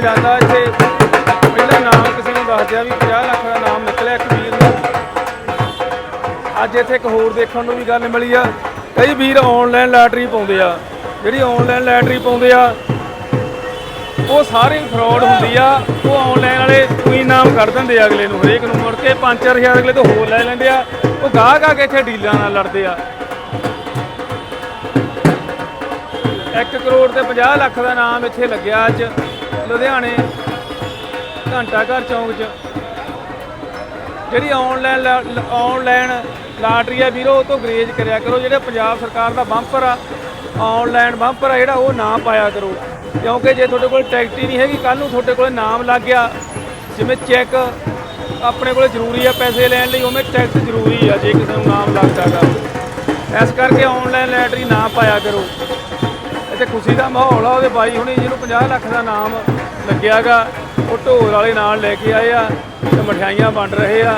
ਨਿਕਲਿਆ ਜਾਂਦਾ ਇੱਥੇ। ਪਹਿਲਾਂ ਨਾਮ ਕਿਸੇ ਨੂੰ ਦੱਸਦਿਆ ਵੀ 50 ਲੱਖ ਦਾ ਨਾਮ ਨਿਕਲਿਆ ਇੱਕ ਵੀਰ ਨੂੰ। ਅੱਜ ਇੱਥੇ ਇੱਕ ਹੋਰ ਦੇਖਣ ਨੂੰ ਵੀ ਗੱਲ ਮਿਲੀ ਆ। ਕਈ ਵੀਰ ਆਨਲਾਈਨ ਲਾਟਰੀ ਪਾਉਂਦੇ ਆ। ਜਿਹੜੀ ਆਨਲਾਈਨ ਲਾਟਰੀ ਪਾਉਂਦੇ ਆ, ਉਹ ਸਾਰੀ ਫਰਾਡ ਹੁੰਦੀ ਆ। ਉਹ ਆਨਲਾਈਨ ਵਾਲੇ ਕੋਈ ਨਾਮ ਕੱਢ ਦਿੰਦੇ ਆ ਅਗਲੇ ਨੂੰ, ਹਰੇਕ ਨੂੰ ਮੁੜ ਕੇ 5-4000 ਅਗਲੇ ਤੋਂ ਹੋਰ ਲੈ ਲੈਂਦੇ ਆ। ਉਹ ਗਾਹ ਗਾ ਕੇ ਇੱਥੇ ਡੀਲਾਂ ਨਾਲ ਲੜਦੇ ਆ। 1 ਕਰੋੜ ਤੇ 50 ਲੱਖ ਦਾ ਨਾਮ ਇੱਥੇ ਲੱਗਿਆ ਅੱਜ। ਲੁਧਿਆਣੇ, ਘੰਟਾ ਘਰ ਚੌਂਕ 'ਚ। ਜਿਹੜੀ ਆਨਲਾਈਨ ਆਨਲਾਈਨ ਲਾਟਰੀ ਆ ਵੀਰੋ, ਉਹ ਤੋਂ ਗਰੇਜ ਕਰਿਆ ਕਰੋ। ਜਿਹੜੇ ਪੰਜਾਬ ਸਰਕਾਰ ਦਾ ਬੰਪਰ ਆ ਆਨਲਾਈਨ ਬੰਪਰ ਆ, ਜਿਹੜਾ ਉਹ ਨਾ ਪਾਇਆ ਕਰੋ। ਕਿਉਂਕਿ ਜੇ ਤੁਹਾਡੇ ਕੋਲ ਟਿਕਟ ਹੀ ਨਹੀਂ ਹੈਗੀ ਕੱਲ ਨੂੰ ਤੁਹਾਡੇ ਕੋਲ ਨਾਮ ਲੱਗ ਗਿਆ। ਜਿਵੇਂ ਚੈੱਕ ਆਪਣੇ ਕੋਲ ਜ਼ਰੂਰੀ ਆ ਪੈਸੇ ਲੈਣ ਲਈ, ਉਵੇਂ ਟੈਕਸ ਜ਼ਰੂਰੀ ਆ, ਜੇ ਕਿਸੇ ਨੂੰ ਨਾਮ ਲੱਗਦਾਗਾ ਇਸ ਕਰਕੇ ਆਨਲਾਈਨ ਲਾਟਰੀ ਨਾ ਪਾਇਆ ਕਰੋ। ਇੱਥੇ ਖੁਸ਼ੀ ਦਾ ਮਾਹੌਲ ਆ, ਉਹਦੇ ਬਾਈ ਹੁਣੀ ਜਿਹਨੂੰ 50 ਲੱਖ ਦਾ ਨਾਮ ਲੱਗਿਆਗਾ, ਉਹ ਢੋਲ ਵਾਲੇ ਨਾਲ ਲੈ ਕੇ ਆਏ ਆ ਤੇ ਮਠਿਆਈਆਂ ਵੰਡ ਰਹੇ ਆ।